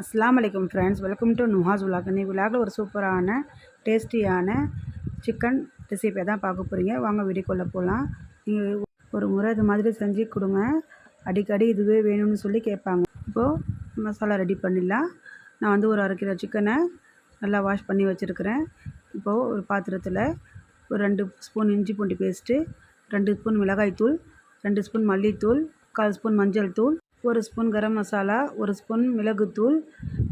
அஸ்லாம் வலைக்கம் friends welcome to Nuha's vlog இன்றைக்கி விலாகில் ஒரு சூப்பரான டேஸ்டியான சிக்கன் ரெசிபியை தான் பார்க்க போகிறீங்க வாங்க வீடியோக்குள்ளே போகலாம் நீங்கள் ஒரு முறை இது மாதிரி செஞ்சு கொடுங்க. அடிக்கடி இதுவே வேணும்னு சொல்லி கேட்பாங்க. இப்போது மசாலா ரெடி பண்ணிடலாம். நான் வந்து ஒரு அரை கிலோ சிக்கனை நல்லா வாஷ் பண்ணி வச்சுருக்கிறேன். இப்போது ஒரு பாத்திரத்தில் ஒரு ரெண்டு ஸ்பூன் இஞ்சி பூண்டு பேஸ்ட்டு ரெண்டு ஸ்பூன் மிளகாய்த்தூள் ரெண்டு ஸ்பூன் மல்லித்தூள் கால் ஸ்பூன் மஞ்சள் தூள் ஒரு ஸ்பூன் கரம் மசாலா ஒரு ஸ்பூன் மிளகுத்தூள்.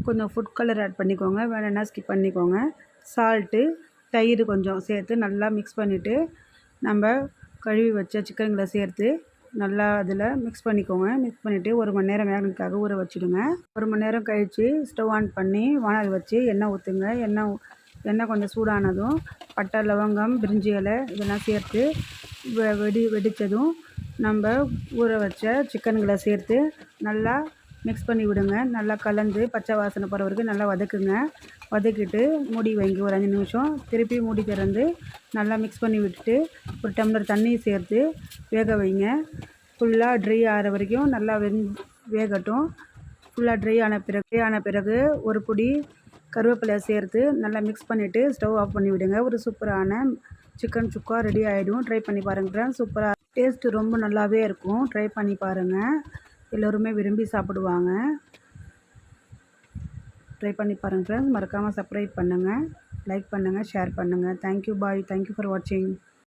கொஞ்சம் ஃபுட் கலர் ஆட் பண்ணிக்கோங்க. வேணும்னா ஸ்கிப் பண்ணிக்கோங்க. சால்ட்டு தயிர் கொஞ்சம் சேர்த்து நல்லா மிக்ஸ் பண்ணிவிட்டு நம்ம கழுவி வச்ச சிக்கன்களை சேர்த்து நல்லா அதில் மிக்ஸ் பண்ணிக்கோங்க. மிக்ஸ் பண்ணிவிட்டு ஒரு மணி நேரம் வேகனுக்காக ஊற வச்சுடுங்க. ஒரு மணி நேரம் கழித்து ஸ்டவ் ஆன் பண்ணி வானல் வச்சு எண்ணெய் ஊற்றுங்க எண்ணெய் எண்ணெய் கொஞ்சம் சூடானதும் பட்டை லவங்கம் பிரிஞ்சி இலை இதெல்லாம் சேர்த்து வெ- வெடி வெடித்ததும் நம்ம ஊற வச்ச சிக்கன்களை சேர்த்து நல்லா மிக்ஸ் பண்ணி விடுங்க. நல்லா கலந்து பச்சை வாசனை போகிற வரைக்கும் நல்லா வதக்குங்க. வதக்கிட்டு மூடி வைங்க. ஒரு அஞ்சு நிமிஷம். திருப்பி மூடி திறந்து நல்லா மிக்ஸ் பண்ணி விட்டுட்டு ஒரு டம்ளர் தண்ணி சேர்த்து வேக வைங்க. ஃபுல்லாக ட்ரை ஆகிற வரைக்கும் நல்லா வெந் வேகட்டும். ஃபுல்லாக ட்ரை ஆன பிறகு ட்ரை ஆன பிறகு ஒரு பொடி கருவேப்பிலை சேர்த்து நல்லா மிக்ஸ் பண்ணிவிட்டு ஸ்டவ் ஆஃப் பண்ணி விடுங்க. ஒரு சூப்பரான சிக்கன் சுக்கா ரெடி ஆகிடும் ட்ரை பண்ணி பாருங்கள் சூப்பராக டேஸ்ட்டு ரொம்ப நல்லாவே இருக்கும். ட்ரை பண்ணி பாருங்கள் எல்லோருமே விரும்பி சாப்பிடுவாங்க. ட்ரை பண்ணி பாருங்கள் ஃப்ரெண்ட்ஸ் மறக்காமல் சப்ஸ்கிரைப் பண்ணுங்கள் லைக் பண்ணுங்கள் ஷேர் பண்ணுங்கள் தேங்க்யூ பாய் தேங்க்யூ ஃபார் வாட்சிங்